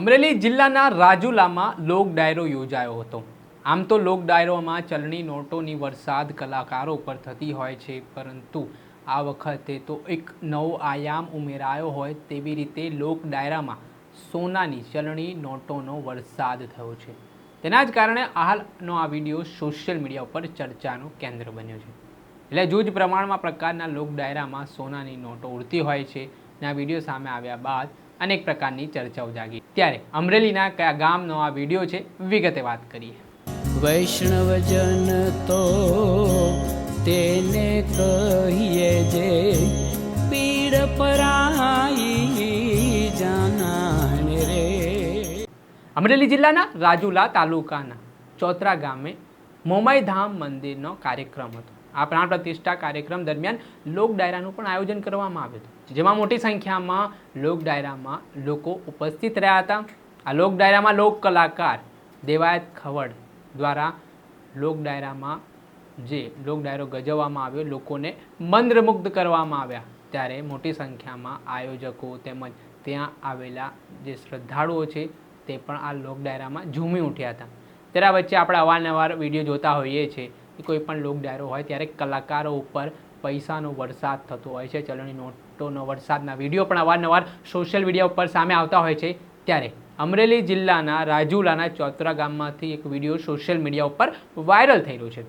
અમરેલી જિલ્લાના રાજુલામાં લોક ડાયરો યોજાયો હતો. આમ તો લોક ડાયરોમાં ચલણી નોટોની વરસાદ કલાકારો પર થતી હોય છે, પરંતુ આ વખતે તો એક નવો આયામ ઉમેરાયો હોય તેવી રીતે લોક ડાયરામાં સોનાની ચલણી નોટોનો વરસાદ થયો છે. તેના જ કારણે હાલનો આ વીડિયો સોશિયલ મીડિયા ઉપર ચર્ચાનું કેન્દ્ર બન્યો છે. એટલે જૂજ પ્રમાણમાં પ્રકારના લોક ડાયરામાં સોનાની નોટો ઉડતી હોય છે અને આ વીડિયો સામે આવ્યા બાદ અનેક પ્રકારની ચર્ચાઓ જાગી ત્યારે અમરેલીના કયા ગામનો આ વીડિયો છે વિગતે વાત કરીએ. વૈષ્ણવજન તો તેને કહીએ જે પીડ પરાઈ જાનાને રે. અમરેલી જિલ્લાના રાજુલા તાલુકાના ચોતરા ગામે મોમાઈ ધામ મંદિરનો કાર્યક્રમ હતો. આ પ્રાણ પ્રતિષ્ઠા કાર્યક્રમ દરમિયાન લોક ડાયરાનું પણ આયોજન કરવામાં આવ્યું હતું. જેમાં મોટી સંખ્યામાં લોક ડાયરામાં લોકો ઉપસ્થિત રહ્યા હતા. આ લોક ડાયરામાં લોક કલાકાર દેવાયત ખવડ દ્વારા લોક ડાયરામાં જે લોક ડાયરો ગજવવામાં આવ્યો, લોકોને મંદ્રમુગ્ધ કરવામાં આવ્યા. ત્યારે મોટી સંખ્યામાં આયોજકો તેમજ ત્યાં આવેલા જે શ્રદ્ધાળુઓ છે તે પણ આ લોક ડાયરામાં ઝૂમી ઉઠ્યા હતા. ત્યારે વચ્ચે આપણે અવારનવાર વીડિયો જોતા હોઈએ છીએ કે કોઈ પણ લોક ડાયરો હોય ત્યારે કલાકારો ઉપર પૈસાનો વરસાદ થતો હોય છે. ચલણી નોટોનો વરસાદના વીડિયો પણ અવારનવાર સોશિયલ મીડિયા ઉપર સામે આવતા હોય છે. ત્યારે અમરેલી જિલ્લાના રાજુલાના ચોતરા ગામમાંથી એક વીડિયો સોશિયલ મીડિયા ઉપર વાયરલ થઈ રહ્યો છે.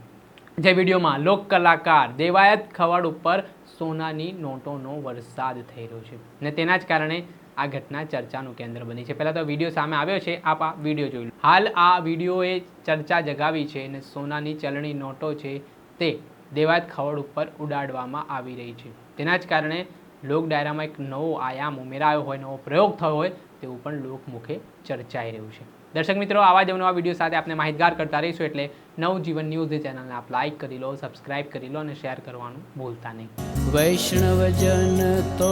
જે વિડીયોમાં લોક કલાકાર દેવાયત ખવડ ઉપર સોનાની નોટોનો વરસાદ થઈ રહ્યો છે. અને તેના જ કારણે આ ઘટના ચર્ચાનું કેન્દ્ર બની છે. પહેલાં તો વીડિયો સામે આવ્યો છે. આપ આ વીડિયો જોઈ લો. હાલ આ વિડીયોએ ચર્ચા જગાવી છે અને સોનાની ચલણી નોટો છે તે દેવાત ખવડ ઉપર ઉડાડવામાં આવી રહી છે. તેના જ કારણે લોક ડાયરામાં એક નવો આયામ ઉમેરાયો હોય, નવો પ્રયોગ થયો હોય તેવું પણ લોકમુખે ચર્ચાઈ રહ્યું છે. દર્શક મિત્રો, આવા જ નવા વીડિયો સાથે આપણે માહિતગાર કરતા રહીશું એટલે નવજીવન ન્યૂઝ ચેનલને આપ લાઈક કરી લો, સબસ્ક્રાઇબ કરી લો અને શેર કરવાનું ભૂલતા નહીં. વૈષ્ણવજન તો